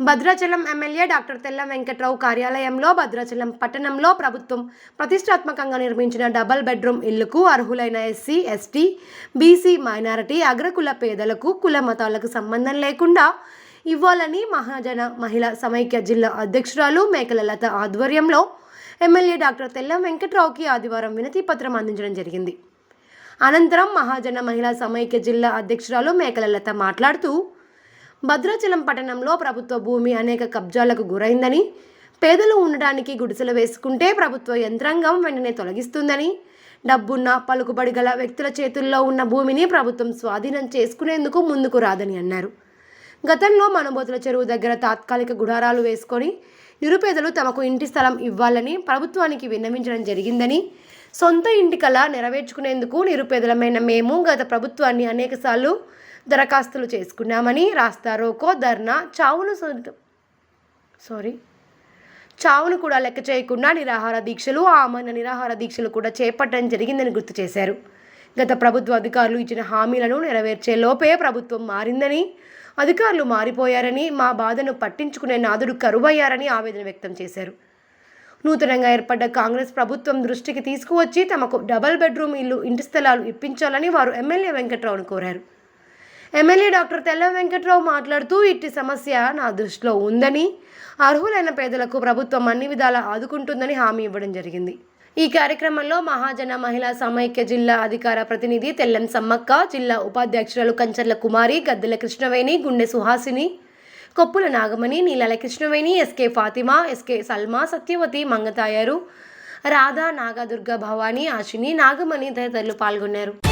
Bhadrachalam MLA doctor తెల్ల వెంకట్రావు కార్యాలయంలో భద్రాచలం పట్టణంలో ప్రభుత్వం ప్రతిష్టాత్మకంగా నిర్మించిన డబల్ బెడ్రూమ్ ఇల్లుకు అర్హులైన ఎస్సీ ఎస్టీ బీసీ మైనారిటీ అగ్రకుల పేదలకు కుల మతాలకు సంబంధం లేకుండా ఇవ్వాలని మహాజన మహిళా సమైక్య జిల్లా అధ్యక్షురాలు మేకల లత ఆధ్వర్యంలో ఎమ్మెల్యే డాక్టర్ తెల్ల వెంకట్రావుకి ఆదివారం వినతి పత్రం అందించడం జరిగింది. అనంతరం మహాజన మహిళా సమైక్య జిల్లా అధ్యక్షురాలు మేకల లత మాట్లాడుతూ భద్రాచలం పట్టణంలో ప్రభుత్వ భూమి అనేక కబ్జాలకు గురైందని పేదలు ఉండడానికి గుడిసెలు వేసుకుంటే ప్రభుత్వ యంత్రాంగం వెంటనే తొలగిస్తుందని డబ్బున్న పలుకుబడి గల వ్యక్తుల చేతుల్లో ఉన్న భూమిని ప్రభుత్వం స్వాధీనం చేసుకునేందుకు ముందుకు రాదని అన్నారు. గతంలో మనబోతుల చెరువు దగ్గర తాత్కాలిక గుడారాలు వేసుకొని నిరుపేదలు తమకు ఇంటి స్థలం ఇవ్వాలని ప్రభుత్వానికి విన్నవించడం జరిగిందని సొంత ఇంటి కళ నెరవేర్చుకునేందుకు నిరుపేదలమైన మేము గత ప్రభుత్వాన్ని అనేకసార్లు దరఖాస్తులు చేసుకున్నామని రాస్తా రోకో ధర్నా చావును సారీ. చావును కూడా లెక్క చేయకుండా నిరాహార దీక్షలు ఆమరణ నిరాహార దీక్షలు కూడా చేపట్టడం జరిగిందని గుర్తు చేశారు. గత ప్రభుత్వ అధికారులు ఇచ్చిన హామీలను నెరవేర్చే లోపే ప్రభుత్వం మారిందని అధికారులు మారిపోయారని మా బాధను పట్టించుకునే నాదుడు కరువయ్యారని ఆవేదన వ్యక్తం చేశారు. నూతనంగా ఏర్పడ్డ కాంగ్రెస్ ప్రభుత్వం దృష్టికి తీసుకువచ్చి తమకు డబల్ బెడ్రూమ్ ఇల్లు ఇంటి స్థలాలు ఇప్పించాలని వారు ఎమ్మెల్యే వెంకట్రావును కోరారు. ఎమ్మెల్యే డాక్టర్ తెల్ల వెంకట్రావు మాట్లాడుతూ ఇట్టి సమస్య నా దృష్టిలో ఉందని అర్హులైన పేదలకు ప్రభుత్వం అన్ని విధాలా ఆదుకుంటుందని హామీ ఇవ్వడం జరిగింది. ఈ కార్యక్రమంలో మహాజన మహిళా సమైక్య జిల్లా అధికార ప్రతినిధి తెల్లం సమ్మక్క జిల్లా ఉపాధ్యక్షురాలు కంచర్ల కుమారి గద్దెల కృష్ణవేణి గుండె సుహాసిని కొప్పుల నాగమణి నీలాల కృష్ణవేణి ఎస్కే ఫాతిమా ఎస్కే సల్మా సత్యవతి మంగతాయారు రాధా నాగదుర్గ భవానీ ఆశిని నాగమణి తదితరులు పాల్గొన్నారు.